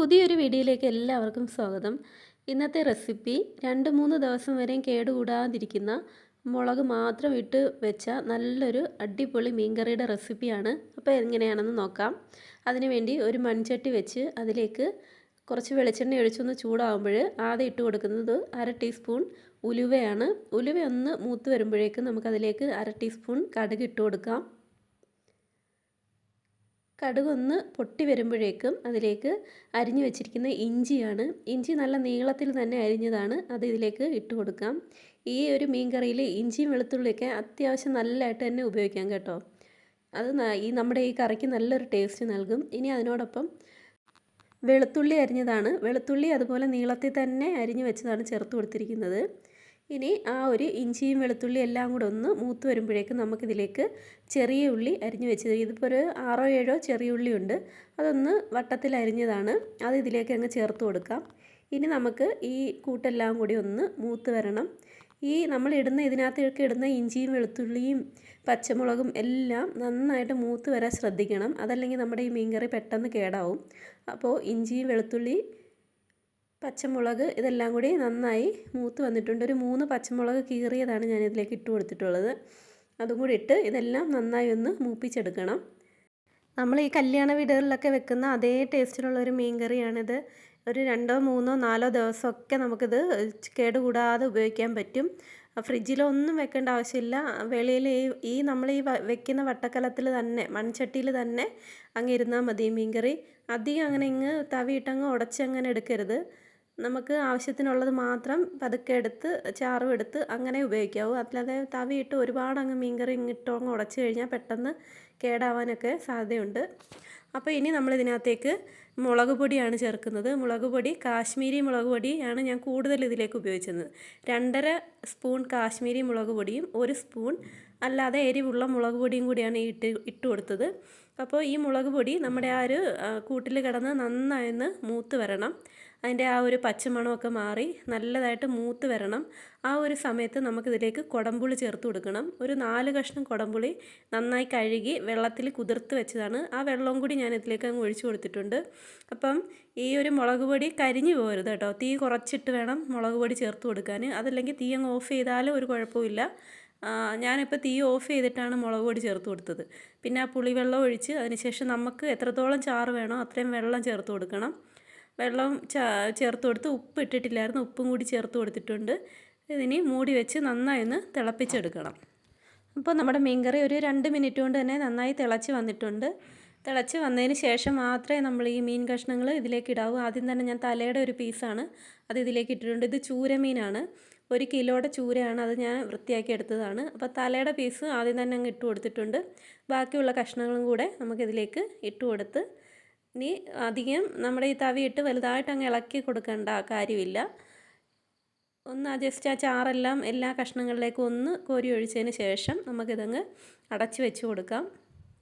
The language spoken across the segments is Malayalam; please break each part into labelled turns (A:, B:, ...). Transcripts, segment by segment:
A: പുതിയൊരു വീഡിയോയിലേക്ക് എല്ലാവർക്കും സ്വാഗതം. ഇന്നത്തെ റെസിപ്പി രണ്ട് മൂന്ന് ദിവസം വരെയും കേടുകൂടാതിരിക്കുന്ന മുളക് മാത്രം ഇട്ട് വെച്ച നല്ലൊരു അടിപൊളി മീൻകറിയുടെ റെസിപ്പിയാണ്. അപ്പോൾ എങ്ങനെയാണെന്ന് നോക്കാം. അതിനുവേണ്ടി ഒരു മൺചട്ടി വെച്ച് അതിലേക്ക് കുറച്ച് വെളിച്ചെണ്ണ ഒഴിച്ചൊന്ന് ചൂടാകുമ്പോൾ ആദ്യം ഇട്ട് കൊടുക്കുന്നത് അര ടീസ്പൂൺ ഉലുവയാണ്. ഉലുവ ഒന്ന് മൂത്ത് വരുമ്പോഴേക്കും നമുക്കതിലേക്ക് അര ടീസ്പൂൺ കടുക് ഇട്ട് കൊടുക്കാം. കടുകൊന്ന് പൊട്ടി വരുമ്പോഴേക്കും അതിലേക്ക് അരിഞ്ഞു വെച്ചിരിക്കുന്ന ഇഞ്ചിയാണ്. ഇഞ്ചി നല്ല നീളത്തിൽ തന്നെ അരിഞ്ഞതാണ്. അത് ഇതിലേക്ക് ഇട്ട് കൊടുക്കാം. ഈ ഒരു മീൻ കറിയിൽ ഇഞ്ചിയും വെളുത്തുള്ളിയൊക്കെ അത്യാവശ്യം നല്ലതായിട്ട് തന്നെ ഉപയോഗിക്കാം കേട്ടോ. അത് ഈ നമ്മുടെ ഈ കറിക്ക് നല്ലൊരു ടേസ്റ്റ് നൽകും. ഇനി അതിനോടൊപ്പം വെളുത്തുള്ളി അരിഞ്ഞതാണ്. വെളുത്തുള്ളി അതുപോലെ നീളത്തിൽ തന്നെ അരിഞ്ഞു വെച്ചതാണ് ചേർത്ത് കൊടുത്തിരിക്കുന്നത്. ഇനി ആ ഒരു ഇഞ്ചിയും വെളുത്തുള്ളി എല്ലാം കൂടെ ഒന്ന് മൂത്ത് വരുമ്പോഴേക്കും നമുക്കിതിലേക്ക് ചെറിയ ഉള്ളി അരിഞ്ഞു വെച്ചത്. ഇതിപ്പോൾ ഒരു ആറോ ഏഴോ ചെറിയ ഉള്ളി ഉണ്ട്. അതൊന്ന് വട്ടത്തിൽ അരിഞ്ഞതാണ്. അത് ഇതിലേക്ക് അങ്ങ് ചേർത്ത് കൊടുക്കാം. ഇനി നമുക്ക് ഈ കൂട്ടെല്ലാം കൂടി ഒന്ന് മൂത്ത് വരണം. ഈ നമ്മൾ ഇടുന്ന ഇതിനകത്തേക്ക് ഇടുന്ന ഇഞ്ചിയും വെളുത്തുള്ളിയും പച്ചമുളകും എല്ലാം നന്നായിട്ട് മൂത്ത് വരാൻ ശ്രദ്ധിക്കണം. അതല്ലെങ്കിൽ നമ്മുടെ ഈ മീൻകറി പെട്ടെന്ന് കേടാവും. അപ്പോൾ ഇഞ്ചിയും വെളുത്തുള്ളി പച്ചമുളക് ഇതെല്ലാം കൂടി നന്നായി മൂത്ത് വന്നിട്ടുണ്ട്. ഒരു മൂന്ന് പച്ചമുളക് കീറിയതാണ് ഞാൻ ഇതിലേക്ക് ഇട്ട് കൊടുത്തിട്ടുള്ളത്. അതും കൂടി ഇട്ട് ഇതെല്ലാം നന്നായി ഒന്ന് മൂപ്പിച്ചെടുക്കണം. നമ്മൾ ഈ കല്യാണ വീടുകളിലൊക്കെ വെക്കുന്ന അതേ ടേസ്റ്റിലുള്ള ഒരു മീൻ കറിയാണിത്. ഒരു രണ്ടോ മൂന്നോ നാലോ ദിവസമൊക്കെ നമുക്കിത് കേടുകൂടാതെ ഉപയോഗിക്കാൻ പറ്റും. ഫ്രിഡ്ജിലൊന്നും വെക്കേണ്ട ആവശ്യമില്ല. വെളിയിൽ ഈ ഈ നമ്മൾ ഈ വെക്കുന്ന വട്ടക്കലത്തിൽ തന്നെ മൺചട്ടിയിൽ തന്നെ അങ്ങ് ഇരുന്നാൽ മതി മീൻകറി അധികം അങ്ങനെ ഇങ്ങ് തവിയിട്ടങ്ങ് ഉടച്ചങ്ങനെ എടുക്കരുത്. നമുക്ക് ആവശ്യത്തിനുള്ളത് മാത്രം പതുക്കെ എടുത്ത് ചാറും എടുത്ത് അങ്ങനെ ഉപയോഗിക്കാവൂ. അല്ലാതെ തവിയിട്ട് ഒരുപാട് അങ്ങ് മീൻകറി ഇങ്ങിട്ടോ അങ്ങ് ഉടച്ചു കഴിഞ്ഞാൽ പെട്ടെന്ന് കേടാവാനൊക്കെ സാധ്യതയുണ്ട്. അപ്പോൾ ഇനി നമ്മൾ ഇതിനകത്തേക്ക് മുളക് പൊടിയാണ് ചേർക്കുന്നത്. മുളക് പൊടി കാശ്മീരി മുളക് പൊടിയാണ് ഞാൻ കൂടുതൽ ഇതിലേക്ക് ഉപയോഗിച്ചത്. രണ്ടര സ്പൂൺ കാശ്മീരി മുളക് പൊടിയും ഒരു സ്പൂൺ അല്ലാതെ എരിവുള്ള മുളക് പൊടിയും കൂടിയാണ് ഇട്ട് ഇട്ട് കൊടുത്തത്. അപ്പോൾ ഈ മുളക് പൊടി നമ്മുടെ ആ ഒരു കൂട്ടിൽ കിടന്ന് നന്നായൊന്ന് മൂത്ത് വരണം. അതിന്റെ ആ ഒരു പച്ചമണമൊക്കെ മാറി നല്ലതായിട്ട് മൂത്ത് വരണം. ആ ഒരു സമയത്ത് നമുക്കിതിലേക്ക് കുടംപുളി ചേർത്ത് കൊടുക്കണം. ഒരു നാല് കഷ്ണം കുടംപുളി നന്നായി കഴുകി വെള്ളത്തിൽ കുതിർത്ത് വെച്ചതാണ്. ആ വെള്ളവും കൂടി ഞാൻ ഇതിലേക്ക് അങ്ങ് ഒഴിച്ചു കൊടുത്തിട്ടുണ്ട്. അപ്പം ഈ ഒരു മുളക് പൊടി കരിഞ്ഞു പോകരുത് കേട്ടോ. തീ കുറച്ചിട്ട് വേണം മുളക് പൊടി ചേർത്ത് കൊടുക്കാൻ. അതല്ലെങ്കിൽ തീ അങ്ങ് ഓഫ് ചെയ്താലും ഒരു കുഴപ്പമില്ല ഞാനിപ്പോൾ തീ ഓഫ് ചെയ്തിട്ടാണ് മുളക് പൊടി ചേർത്ത് കൊടുത്തത്. പിന്നെ ആ പുളിവെള്ളം ഒഴിച്ച് അതിനുശേഷം നമുക്ക് എത്രത്തോളം ചാറ് വേണോ അത്രയും വെള്ളം ചേർത്ത് കൊടുക്കണം. വെള്ളം ചേർത്ത് കൊടുത്ത് ഉപ്പ് ഇട്ടിട്ടില്ലായിരുന്നു ഉപ്പും കൂടി ചേർത്ത് കൊടുത്തിട്ടുണ്ട്. ഇതിനി മൂടി വെച്ച് നന്നായി ഒന്ന് തിളപ്പിച്ചെടുക്കണം. അപ്പോൾ നമ്മുടെ മീൻകറി ഒരു രണ്ട് മിനിറ്റ് കൊണ്ട് തന്നെ നന്നായി തിളച്ച് വന്നിട്ടുണ്ട്. തിളച്ച് വന്നതിന് ശേഷം മാത്രമേ നമ്മൾ ഈ മീൻ കഷ്ണങ്ങൾ ഇതിലേക്ക് ഇടാവൂ. ആദ്യം തന്നെ ഞാൻ തലയുടെ ഒരു പീസാണ് അത് ഇതിലേക്ക് ഇട്ടിട്ടുണ്ട്. ഇത് ചൂരമീനാണ്. ഒരു കിലോയുടെ ചൂരയാണ് അത് ഞാൻ വൃത്തിയാക്കി എടുത്തതാണ്. അപ്പോൾ തലയുടെ പീസ് ആദ്യം തന്നെ അങ്ങ് ഇട്ട് കൊടുത്തിട്ടുണ്ട്. ബാക്കിയുള്ള കഷ്ണങ്ങളും കൂടെ നമുക്കിതിലേക്ക് ഇട്ട് കൊടുത്ത് ഇനി അധികം നമ്മുടെ ഈ തവിയിട്ട് വലുതായിട്ട് അങ്ങ് ഇളക്കി കൊടുക്കേണ്ട കാര്യമില്ല. ഒന്ന് ജസ്റ്റ് ആ ചാറെല്ലാം എല്ലാ കഷ്ണങ്ങളിലേക്കും ഒന്ന് കോരി ഒഴിച്ചതിന് ശേഷം നമുക്കിതങ്ങ് അടച്ച് വെച്ച് കൊടുക്കാം.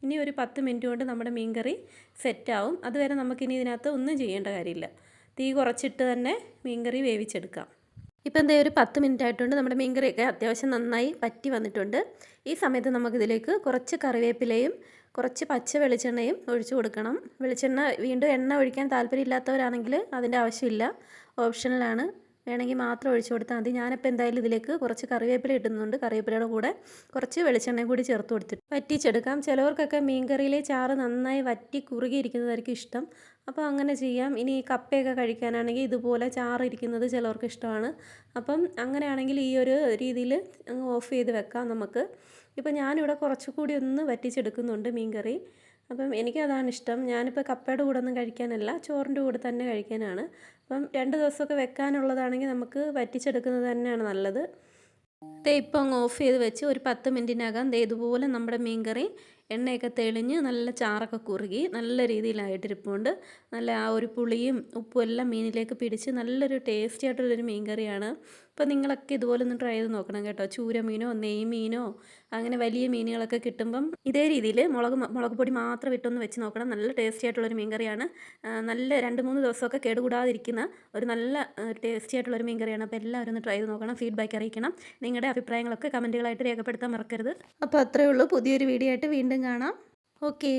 A: ഇനി ഒരു പത്ത് മിനിറ്റ് കൊണ്ട് നമ്മുടെ മീൻകറി സെറ്റാവും. അതുവരെ നമുക്കിനി ഇതിനകത്ത് ഒന്നും ചെയ്യേണ്ട കാര്യമില്ല. തീ കുറച്ചിട്ട് തന്നെ മീൻകറി വേവിച്ചെടുക്കാം. ഇപ്പം എന്താ ഒരു പത്ത് മിനിറ്റ് ആയിട്ടുണ്ട്. നമ്മുടെ മീൻകറിയൊക്കെ അത്യാവശ്യം നന്നായി പറ്റി വന്നിട്ടുണ്ട്. ഈ സമയത്ത് നമുക്കിതിലേക്ക് കുറച്ച് കറിവേപ്പിലയും കുറച്ച് പച്ച വെളിച്ചെണ്ണയും ഒഴിച്ചു കൊടുക്കണം. വെളിച്ചെണ്ണ വീണ്ടും എണ്ണ ഒഴിക്കാൻ താല്പര്യമില്ലാത്തവരാണെങ്കിൽ അതിന്റെ ആവശ്യമില്ല. ഓപ്ഷണലാണ് വേണമെങ്കിൽ മാത്രം ഒഴിച്ചു കൊടുത്താൽ മതി. ഞാനിപ്പോൾ എന്തായാലും ഇതിലേക്ക് കുറച്ച് കറിവേപ്പില ഇടുന്നുണ്ട്. കറിവേപ്പിലയുടെ കൂടെ കുറച്ച് വെളിച്ചെണ്ണയും കൂടി ചേർത്ത് കൊടുത്തിട്ട് വറ്റിച്ചെടുക്കാം. ചിലവർക്കൊക്കെ മീൻകറിയിലെ ചാറ് നന്നായി വറ്റി കുറുകിയിരിക്കുന്നതായിരിക്കും ഇഷ്ടം. അപ്പോൾ അങ്ങനെ ചെയ്യാം. ഇനി കപ്പയൊക്കെ കഴിക്കാനാണെങ്കിൽ ഇതുപോലെ ചാറ് ഇരിക്കുന്നത് ചിലവർക്ക് ഇഷ്ടമാണ്. അപ്പം അങ്ങനെയാണെങ്കിൽ ഈ ഒരു രീതിയിൽ ഓഫ് ചെയ്ത് വെക്കാം നമുക്ക്. ഇപ്പം ഞാനിവിടെ കുറച്ചുകൂടി ഒന്ന് വറ്റിച്ചെടുക്കുന്നുണ്ട് മീൻകറി. അപ്പം എനിക്കതാണ് ഇഷ്ടം. ഞാനിപ്പോൾ കപ്പയുടെ കൂടെ ഒന്നും കഴിക്കാനല്ല ചോറിന്റെ കൂടെ തന്നെ കഴിക്കാനാണ്. അപ്പം രണ്ട് ദിവസമൊക്കെ വെക്കാനുള്ളതാണെങ്കിൽ നമുക്ക് വറ്റിച്ചെടുക്കുന്നത് തന്നെയാണ് നല്ലത്. ദേ ഇപ്പം അങ്ങ് ഓഫ് ചെയ്ത് വെച്ച് ഒരു പത്ത് മിനിറ്റിനകം ദേ ഇതുപോലെ നമ്മുടെ മീൻകറി എണ്ണയൊക്കെ തെളിഞ്ഞ് നല്ല ചാറൊക്കെ കുറുകി നല്ല രീതിയിലായിട്ടിരിപ്പുണ്ട്. നല്ല ആ ഒരു പുളിയും ഉപ്പും എല്ലാം മീനിലേക്ക് പിടിച്ച് നല്ലൊരു ടേസ്റ്റി ആയിട്ടുള്ളൊരു മീൻ കറിയാണ് അപ്പോൾ നിങ്ങളൊക്കെ ഇതുപോലെ ഒന്ന് ട്രൈ ചെയ്ത് നോക്കണം കേട്ടോ. ചൂര മീനോ നെയ് മീനോ അങ്ങനെ വലിയ മീനുകളൊക്കെ കിട്ടുമ്പം ഇതേ രീതിയിൽ മുളക് മുളക് പൊടി മാത്രം ഇട്ടൊന്ന് വെച്ച് നോക്കണം. നല്ല ടേസ്റ്റി ആയിട്ടുള്ളൊരു മീൻ കറിയാണ് നല്ല രണ്ട് മൂന്ന് ദിവസമൊക്കെ കേടുകൂടാതിരിക്കുന്ന ഒരു നല്ല ടേസ്റ്റി ആയിട്ടുള്ളൊരു മീൻ കറിയാണ് അപ്പോൾ എല്ലാവരും ഒന്ന് ട്രൈ ചെയ്ത് നോക്കണം ഫീഡ്ബാക്ക് അറിയിക്കണം. നിങ്ങളുടെ അഭിപ്രായങ്ങളൊക്കെ കമന്റുകളായിട്ട് രേഖപ്പെടുത്താൻ മറക്കരുത്. അപ്പോൾ അത്രയേ ഉള്ളൂ. പുതിയൊരു വീഡിയോ ആയിട്ട് വീണ്ടും കാണാം. ഓക്കേ.